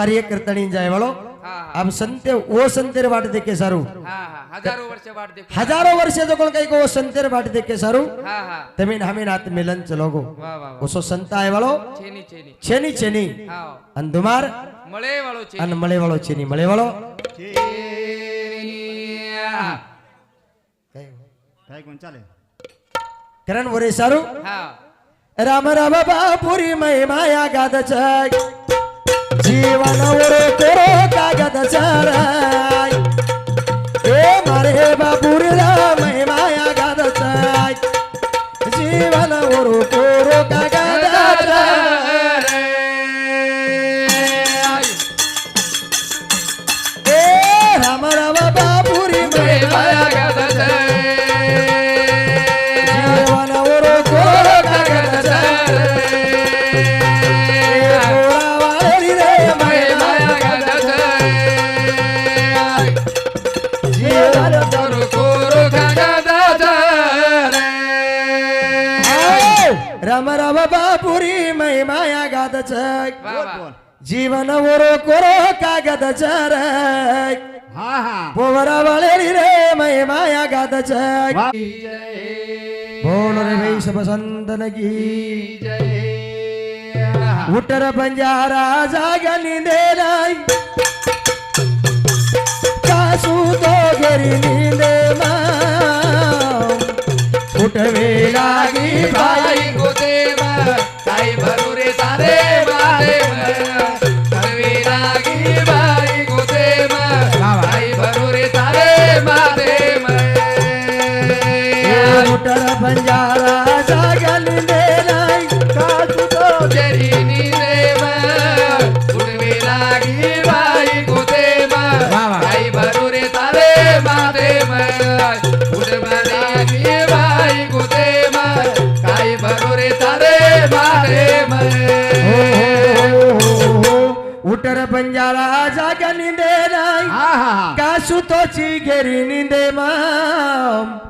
કાર્યકર્તાની જાય વાળો આમ સંતે ઓ સંતેર વાટ દેખે સારું હજારો વર્ષે વાટ દેખે હજારો વર્ષે તો કોણ કઈક ઓ સંતેર વાટ દેખે સારું તમે હામે નાત મિલન ચલોગો ઓસો સંતા એ વાળો છેની છેની છેની છેની અંધુમાર મળે વાળો છે અન મળે વાળો છેની મળે વાળો કઈ કોણ ચાલે કરણ વરે સારું રામ રામ બાપુરી મહિમાયા ગાદ છે ಜೀವನ ಒರೆ ಕೊರೆ ಕಾಗದ ಸಾರಾಯ್ ಏ ಮರೆ ಬಾಬುರಿದ ಮಹಿಮಾಯಾಗದ ಸಾಯ್ ಜೀವನ ಒರು पुरी मै माया गादच जीवन ओरो कोरो कागद चर पोवरा वालेरी रे मै माया गाद गादच बोलो रे भेष बसंतन की। उत्तर पंजारा जागनी देलाई कासू तो घरी नींदे मा उठवे लागी बाई गोदेव काय भरू रे सारे बादेव उठवे लागी बाई गोदेव काय भरू रे सारे बादेव उठर जरी नी रेव उठवे लागी आशुतोची घेरी निंदे मा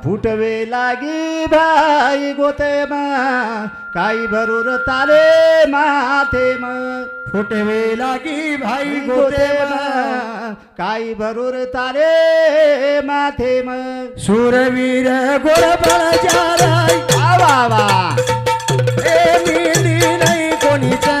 फुटवे लागी भाई गोते मा. काही भरूर ताले माथे मा. फुटवे लागी भाई गोते मा. काही भरूर ताले माथे मा. सुरवीर गोळ बळ जाय वा वा ए मी नाही कोणीचा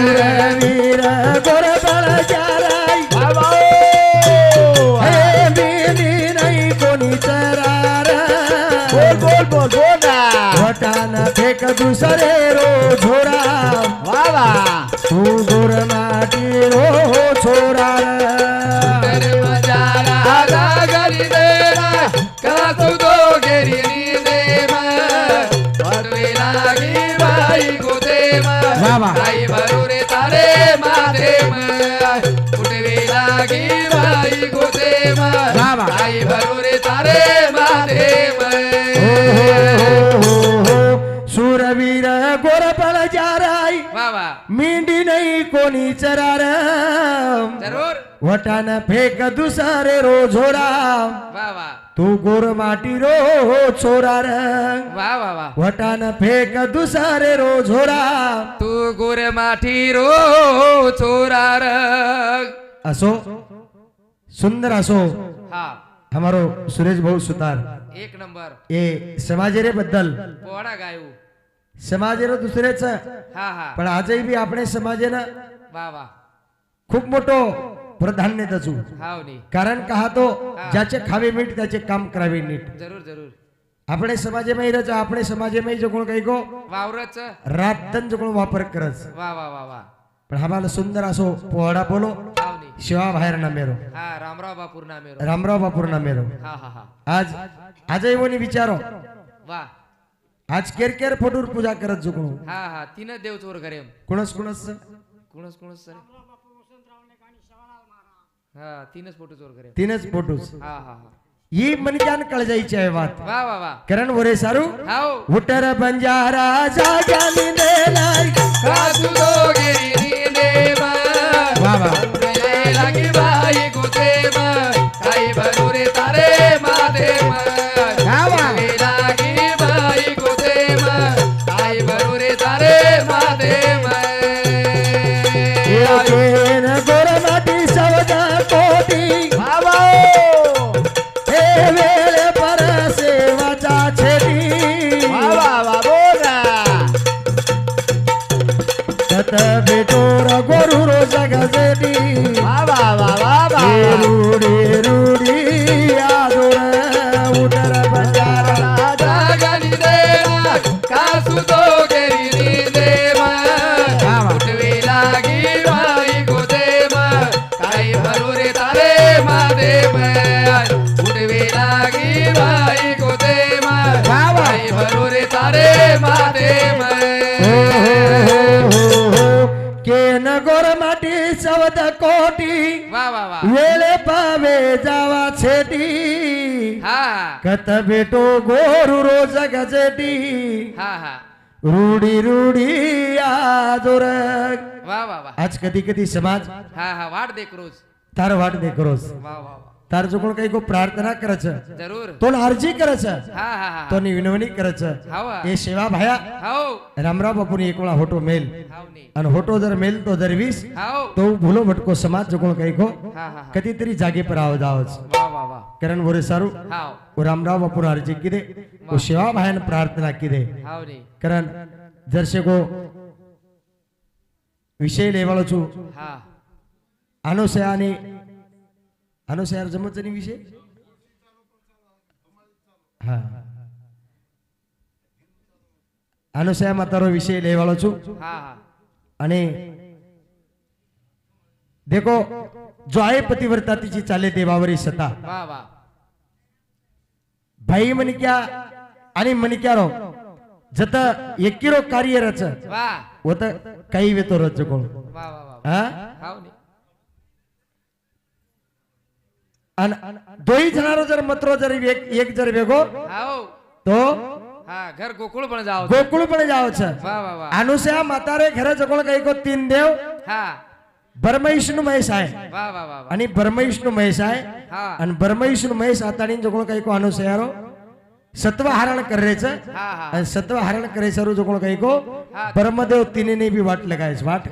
चरार वटान फेक दुसारे रो झोरा तू गोर माटी रो छोरा रंग वटान फेक दुसारे रो झोरा तू गोर माटी रो छोरा असो सुंदर असो. हमारो सुरेश भाऊ सुतार. एक नंबर. ए समाजेरे बद्दल. पोडा दुसरेच. पण आजही बी आपण समाजेनं वा वा खूप मोठो प्राधान्य देतो हाव नी कारण का हा तो ज्याचे खावे मीठ त्याचे काम करावे नीट जरूर जरूर આપણે સમાજમાં રચ આપણે સમાજમાં જો કોણ કઈ ગो वावरच रातन जो कोण वापर करच वा वा वा वा पण आम्हाला सुंदर असो पोहडा बोलो हाव नी शिवा बाहेर नामेरो हा रामराव बापूर नामे रामराव बापूर नामेरो हा हा हा आज आजही कोणी विचारो वा आज केर केर फोटोवर पूजा करत जुकणू हा हा तीनच देव चोर करे कुणस कुणस कुणच कुणच सर? हा तीनच फोटो चोर करे. तीनच फोटोस हा हा हा. ही मनक्यान कळजायची आहे बात वा वा वा. करण वरे सारू उटर बंजारा जाग्यानी दोघेरी નત બેટો ગોરુ રો જગજટી હા હા. રૂડી રૂડી આદોર વાહ વાહ વાહ. આજ કદી કદી સમાજ હા હા વાડ દેખ રોજ. તાર વાડ દેખ રોજ. વાહ વાહ તાર જો કોણ કઈ કો પ્રાર્થના કરે છે? જરૂર. તો અરજી કરે છે? હા હા હા. તો ની વિનવણી કરે છે? એ સેવા ભાયા. હાઉ રામરા બાપુ ની એકળા હોટો મેલ. અને હોટો દર મેલ તો દરવીશ તો ભૂલો ભટકો સમાજ જો કોણ કઈ કો કદી તરી જાગે પર આવ જાવ છે ಕಿರಣ್ ಬೋರಿ ಸರ್ ರಾಮರಾವ್ ಅಪ್ಪನ ಅರ್ಜಿಕ್ಕಿದೆ ಶಿವಾಭಾಯನ ಪ್ರಾರ್ಥನೆ ಹಾಕಿದೆ ಕಿರಣ್ ದರ್ಶಕೋ વિષય લેવાળો છું હા અનુસયાની અનુસયાર જમતની વિશે હા અનુસયા માતાનો વિષય લેવાળો છું હા અને देखो जो आए पतिव्रता तिची चाले देवावरी सता। भाई मन मणक्या आणि मणक्या रो जत एकिरो कार्य रच वो। तो कई वे तो रच कोण दोही जनारो जर मत्रो जर एक जर वेगो तो घर गोकुल बन जाओ गोकुल पण जाओ छ अनुसया रे घर जगोळ कई को तीन देव। ब्रह्मविष्णू महेश आहे. आणि ब्रह्मविष्णू महेश आहे. आणि ब्रह्मविष्णू महेश हाताळी जगोळ काही को अनुसयारो सत्व हरण करायचं हा हा. आणि सत्व हरण करायचं जगोळ काही को. ब्रह्मदेव तिने बी वाट लगायच वाट.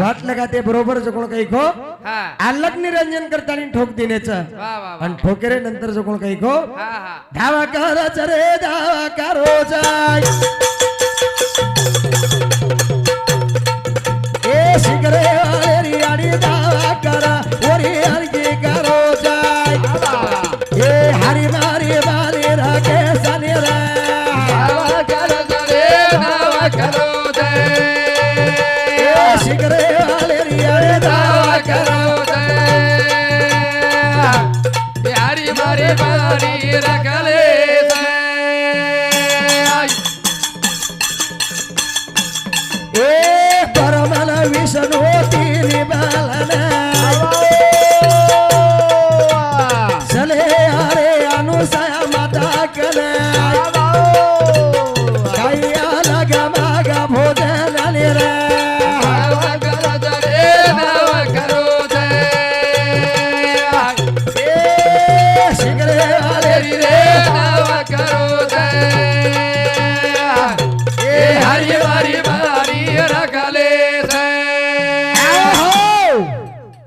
वाट लगाते बरोबर जगोळ काही को? हा. अलग निरंजन करताना ठोक देण्याचं आणि ठोकेरे नंतर जगोळ काही को? धावा कराच रे धावा करो जाय ए शिगरे वालेरी करा.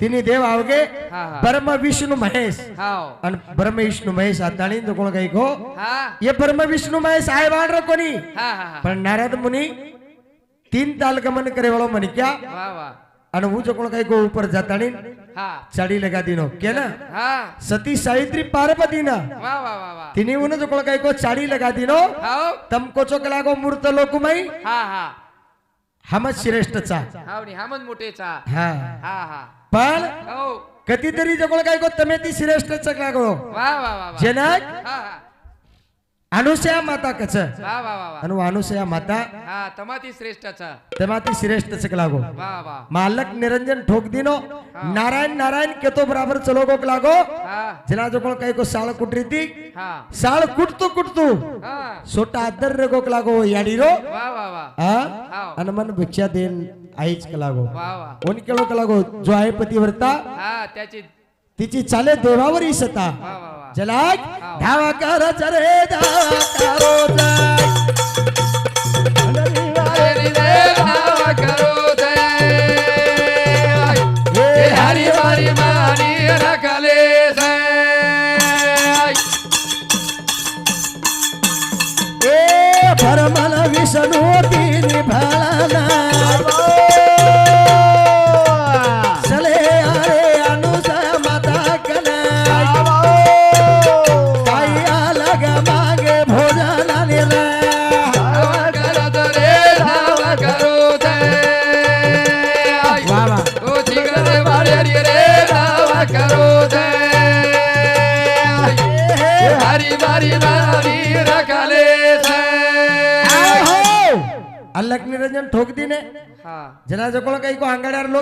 तिनी देव आवगे? ब्रह्म विष्णु महेश. आणि ब्रह्म विष्णु महेश आता नहीं तो कौन कोण को? हाँ. ये ब्रह्म विष्णु महेश आए बाण रखो नहीं हाँ हाँ. पर नारद मुनि तीन ताल का मन करे वालों मन क्या वाळो म्हणक्या आणि ऊज कोण काही गो उपर जाताणी चाडी लगा दिनो. केलं सती सावित्री पार्वती ना तिने उन जो कोण काही गो चाडी लगा दिनो? तमको चोक लागो मूर्त हाँ नहीं हमें मोटे चा हाँ. हाँ हाँ. पण हो. कधीतरी जगोळ काय गो तमे ती वा वा वा जनक? अनुसया माता कच. अनु अनुसया माता? हा तमाती श्रेष्ठाचा. तेव्हा ती श्रेष्ठच लागो वा वा. मालक निरंजन ठोक दिनो. नारायण नारायण केतो बराबर चलो गोक लागो हा. जना जगोळ काय को साळ कुटरी ती? हा. साळ कुटतो कुटतो. सोटा अद्दर रे गोक लागो याडीरो वा वा वा. हा हाव. आणि मन भिक्षा देन. आईच का लागो वा वा. कोण केलो का लागो जो आहे पतिव्रता त्याची तिची चाले देवावर सता. वा वा वा. जलाक धावा कर चरे धावा करो जाय. हरी रे नाव करो जय. हरी हरी मारी रखले जय. ए भरमल विष्णू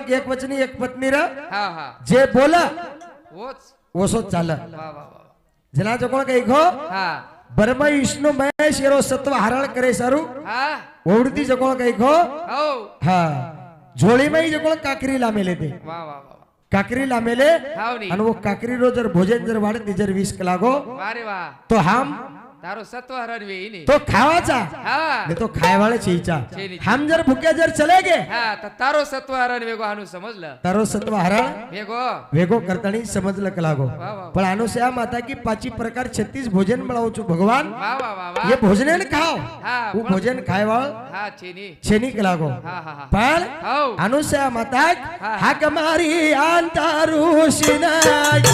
लोक एक वचनी एक पत्नी र. हा हा. जे बोला ओच ओसो चाल. वा वा वा जना जकोळ काही खो हा. ब्रह्म विष्णू महेश येरो सत्व हरळ करे सारू. हा. ओवडती जकोळ काही खो हो. हा. झोळीमाई जकोळ काकरी लामेले ते. वा वा वा वा. काकरी लामेले हावनी आणि वो काकरी रो जर भोजन जर वाढत जर वीस लागो वारे वा. तो हाम तो खावाचा तो खायवाळे शिचा हम जर भुक्या जर चले गे तारो सत्व हरण वेगो अनु समजलं तारो सत्व हरण वेगो वेगो करताणी समजलं कलागो पण अनुस या माता की पाची प्रकार छत्तीस भोजन मिळाव चु भगवान हे भोजन खाव तू भोजन खायवा छेनी कलागो पण अनुस या माता हा कमारी आंतरुषी नाही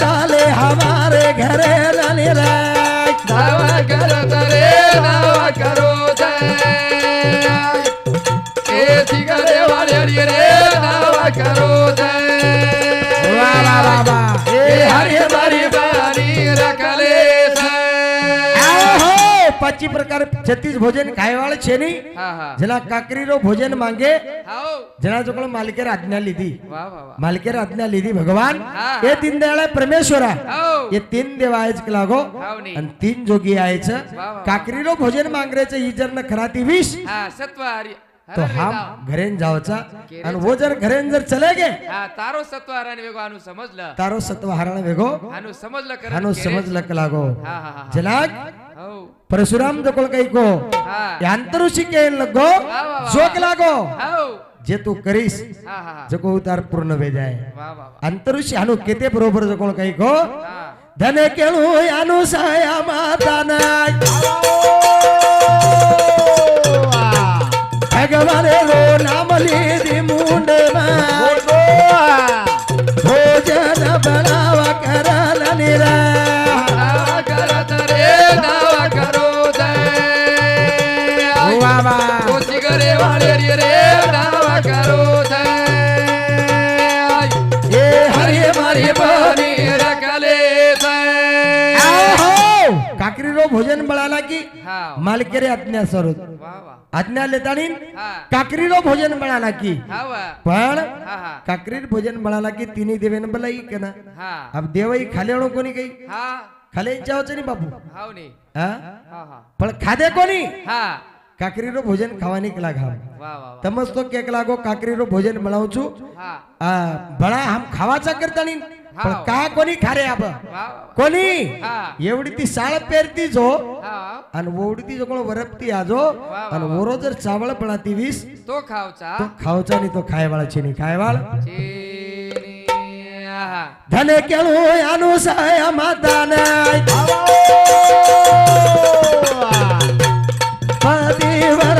चाले हमारे घरे रानी रे। धावा करो तरे धावा करो जय। ए सिगरे वाले रे धावा करो जय। वाला बाबा ए हरे बारी बारी रखले। પાંચી પ્રકાર છત્રીસ ભોજન ખાયવાળ છે નહીં જેના કાકરી નો ભોજન માંગે જેના છોકરો માલિકે આજ્ઞા લીધી માલિકે આજ્ઞા લીધી ભગવાન એ દીન દયાળે પરમેશ્વરા એ તીન દેવા આય છે લાગો અને તીન જોગી આય છે કાકરી નો ભોજન માંગરે છે ઈજર ને ખરાતી વીસ તો हम घरे जावचा आणि वो जर घरे जर चले गे तारो सत्व हरण वेगो अनु समजलं तारो सत्व हरण वेगो अनु समजलं अनु समजलं लागो जनाक Para jokol kayak gue, yang antar usia ini lagu, suara kelagu, jatuh keris, jokohutar punu bejai. Antar usia nu kete jokol kayak gue, danielu ya nu saya mata naik, pegawai roh namuli di mundingan, bejada berawa karena nira. भोजन बळाला की रे आज्ञा सरोज आज्ञा लेतानी काकरीरो भोजन बळाला की. पण काकरी भोजन बळाला की तिने देवेन बलाई के ना? अब देवाई खाले आणू कोणी काही? खाले यांच्या बापू? पण खादे कोणी? કાકરીનું ભોજન ખાવાની કલાક હા તમસ તો કે કલાકો કાકરીનું ભોજન બનાવું છું? હા. ભણા આમ ખાવા ચા કરતા નહીં પણ કા કોની ખારે આપ? કોની? એવડીથી સાળ પહેરતી જો. અને ઓવડીથી જો કોણ વરપતી આજો અને ઓરોજર ચાવળ પડાતી વીસ. તો ખાવચા તો ખાવચા ની તો ખાયવાળ છે ની ખાયવાળ. ધને કેળું આનું સહાય માતા ને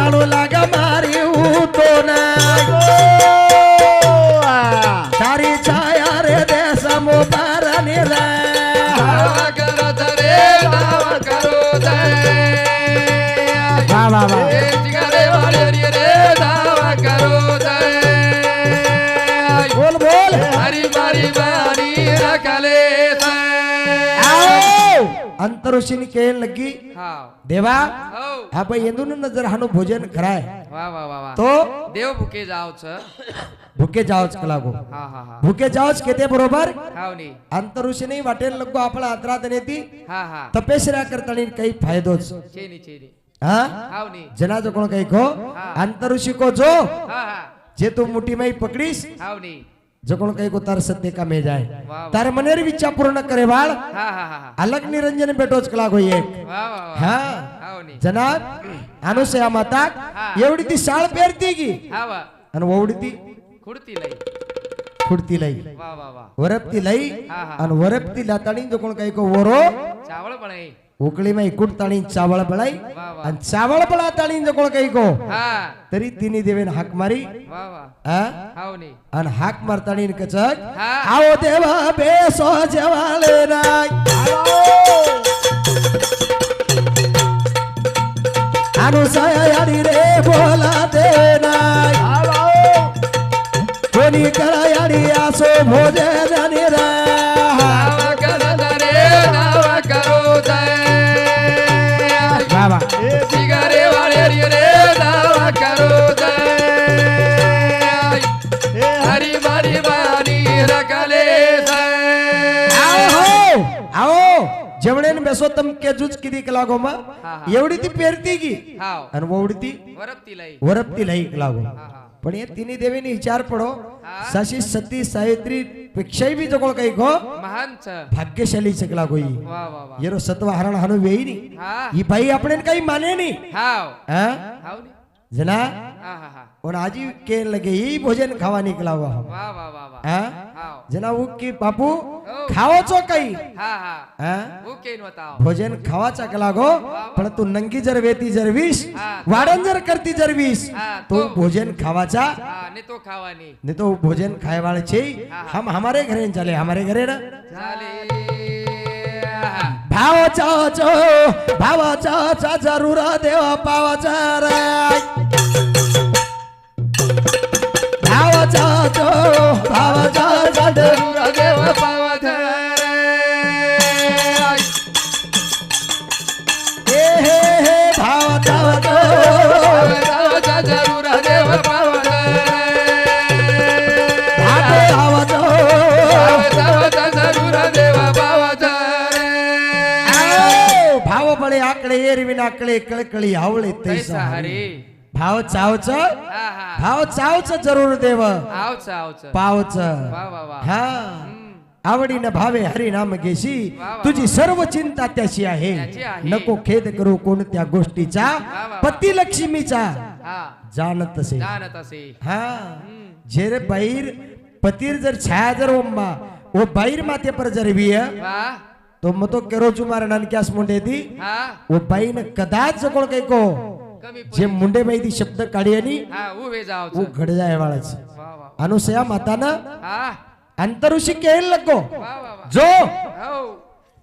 চালু লাগামা अंतरोषिनी केळ लगी. देवा हो. हौ. हा पण येंदून जर हानु भोजन कराए तो? देव भुके जाओ हा भुके जावच का लागो? हा हा भुके जावच केते बरोबर? हाव नी. अंतरुषिनी वाटेल लगो आपला अंतरात देने हा तपेशरा करता नहीं काही फायदोच. चेनी चेनी. हा? हाव नी. जनाचं कोण अंतरुषी को जो? हा हा. जे तू मुठी माई पकडीस जगण काही को तार सत्य का मेज आहे तार मनेर विचार पूर्ण करे बाळ। अलग निरंजन बेटोच कलाग होई एक। हा। जनाब अनुसया माता एवढी ती साळ पेरती की? आणि ओवडी ती खुडती लाई। खुडती लाई। वरपती लाई आणि वरपती लाताणी जो कोण काही को वरो चावळ पण आहे. હા વાહ અને ઓવડીથી ખુડતી લઈ ખુડતી લઈ વાહ વાહ વાહ વરપતી લઈ હા, હા. અને વરપતી લાતાણી જો કોણ કઈ કો વરો ચાવળ પણ અહીં ઉકળીમાં ઈકુટ તાણી ચાવળ બળાઈ વાહ વાહ અને ચાવળ બળા તાણી જો કોણ કઈ કો હા તરી તીની દેવેન હાક મારી વાહ વાહ હા હાવ ની અને હાક મારતાણી ને કચક હા. આવો દેવા બેસો જવાલે નાય આનું સયાડી રે બોલા દે નાય કોની કરાયાડી આસો ભોજે જાની રે जेवणे बेसो तम केजूच किती लागो मा एवढी ती पेरती की आणि ओवढी ती वरपती लाई. लागो. पण या तिन्ही देवीने विचार पडो साशी सती सावित्री पेक्षाही मी जगोळ काही गो महान भाग्यशाली सगळा गोई येरो सत्व हरण हनु वेई नी। ही। बाई आपण काही माने नी। हाव। हाव जना और आज के लगे ही भोजन खावा निकला हुआ हम जना वो की बापू खाओ चो कई भोजन खावा चकला गो पण तू नंगी जर वेती जर विष वाडन जर करती जर तो भोजन खावा चा नहीं तो खावा नहीं. नहीं तो भोजन खाए वाले हम हमारे घरे चले हमारे घरे ना? भावाचा चो भावाचा चा जरूर देव पावाचा रे. भावाचा चो भावाचा चा जरूर देव पावा नाकळे कळकळी आवळे तैसा हरी भाव चावच? भाव चावच जरूर देव. पावच. हा. आवडीनं भावे हरिनाम घेशी. तुझी सर्व चिंता त्याशी आहे. नको खेद करू कोणत्या गोष्टीचा. पती लक्ष्मीचा. जाणत असे. हा. झेर बाईर पतीर जर छाया जर ओंबा व बाईर माते पर जर विय तो तुम्हें तो केरो चुमारे नन क्या मुंडे थी वो भाई ने कदाच जो कोड को जे मुंडे भाई थी शब्द कड़िया नहीं वो घड़ जाए वाला अनुसया माता ना अंतरुषी केल लगो. जो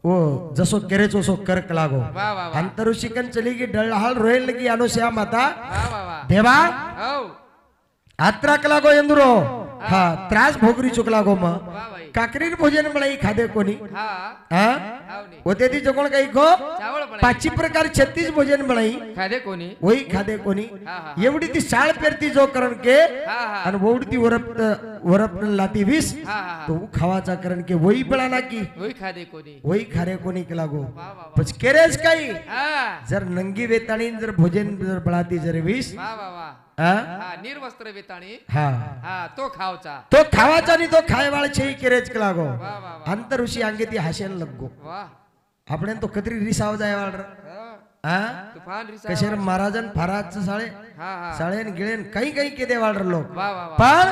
वो जसो केरे चोसो कर कलागो अंतरुषी कन चलेगी डल हाल रोयल लगी अनुसया माता. देवा. आत्रा कलागो यंद्रो. हा. त्रास भोगरी चुकलागो मा. काकरीर भोजन मला खादे कोणी? होते ती कोण काही खो पाचवी प्रकार छत्तीस भोजन मला खादे कोणी? वही खादे कोणी? एवढी ती शाळ पेरती जो करण के आणि ओवढी ती वरप वरप लाती वीस तो खावाचा करण के वही बळा ना की खादे कोणी? वही खारे कोणी के लागो? पच केरेज काही. जर नंगी वेताणी जर भोजन जर बळाती जर वीस हा? निर्वस्त्र वेताणी. हा. हा तो खावचा. तो खावाचा तो खायवाळ छे किरेच लागो. वा वा वा अंतर ऋषी अंगेती हाशेन लगो. वा. तो कतरी रिसाव जाय वाळ तुफान रिसाव कशेर महाराजन फराज साळे. साळेन गिळेन कई कई केदे वाळ लोक. पण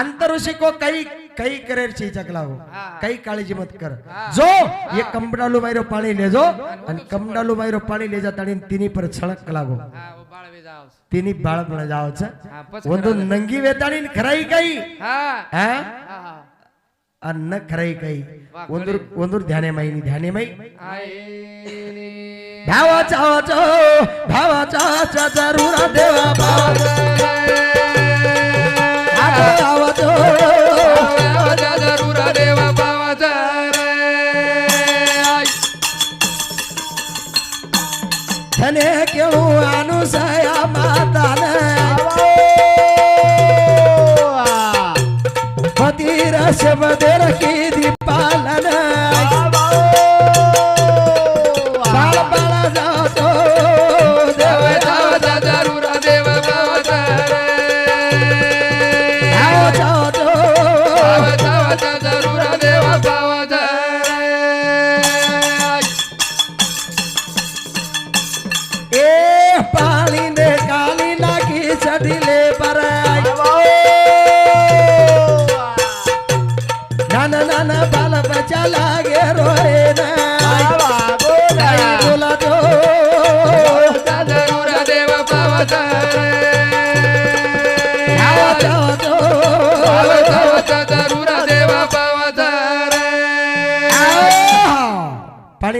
अंतर ऋषी को कई कई करेर ची चकलाव कई काळजी मत कर. जो ये कंबडालू मायरो पाणी लेजो आणि कंबडालू मायरो पाणी लेजात आणि तीनी पर छळक लागो. तिनी बाळ बनजावच वंद नंगी वेताणी खराई काही. अन्न खराई काही. वंद वंद ध्याने माईनी ध्याने माई. आईनी भावाचा आवाज भावाचा आवाज जरूर देवा बाळ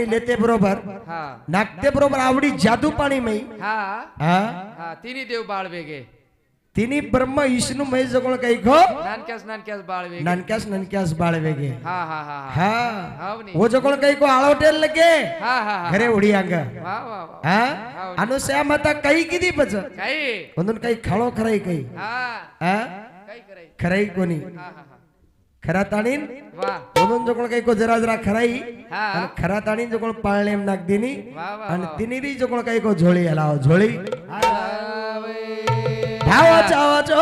नेते बरोबर नाट्य बरोबर आवडी जादू पाणी मी तिन्ही देव बाळ वेगे तिन्ही ब्रह्म विष्णू महेश जगोळ काही घो? नानक्यास नानक्यास बाळ वेगे नानक्यास नानक्यास बाळ वेगे हा हा हा हा. हो. जगोळ काही को आळवटेल लगे? हा हा घरे उडी अंग. हा? अनुसया माता काही किती बच? काही. म्हणून काही खळो खराई काही. खराई कोणी? खरा ताणीन? म्हणून जो कोण काही को जरा जरा खराई आणि खरा ताणीन जो कोण पाळणे नागदिनी आणि तिनेरी जो कोण काही को झोळी आला हो, झोळी. धावा चावा चो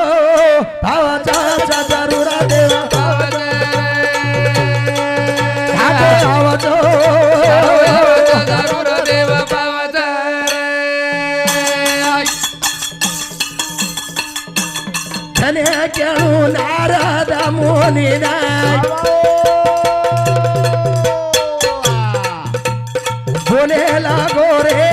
देवा धने केळू नारद मुनी बोले लागो रे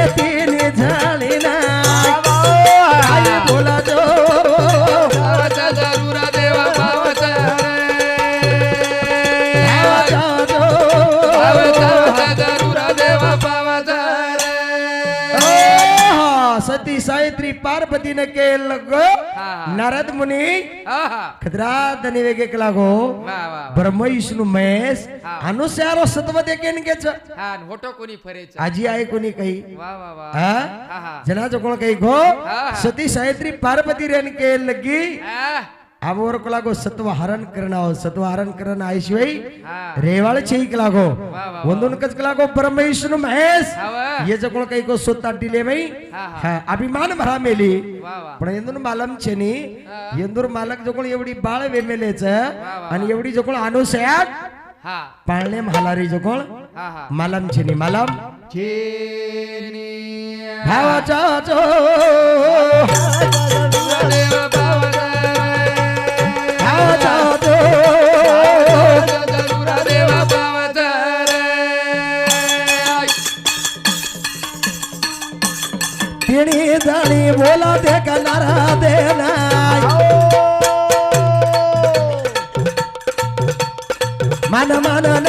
सती सावित्री पार्वतीने केलं गो. नारद मुनी खद्रात वेगे केला गो. ब्रह्म विष्णू महेश अनुसारो सत्व देखेन केच होटो कोणी फरेच. आजी आहे कोणी काही? जनाचं कोण काही गो? सती सावित्री पार्वती रेन केलं की? आमोरक लागो सत्व हरण करणं हो, सत्व हरण करणं आईशिवाई रेवाळ चेक लागो वंदून कच लागो परमेश्वर महेश। ये जकोळ काही को स्वतः दिले बाई अभिमान भरा मेली। पण इंदूर मालम छेनी। इंदूर मालक जकोळ एवढी बाळ वेमेलेच आणि एवढी जकोळ अनुसयात पाळणे जो जकोळ मालम छेनी मालम छेनी। भावाचा जणी बोला ते करणारा दे मान मान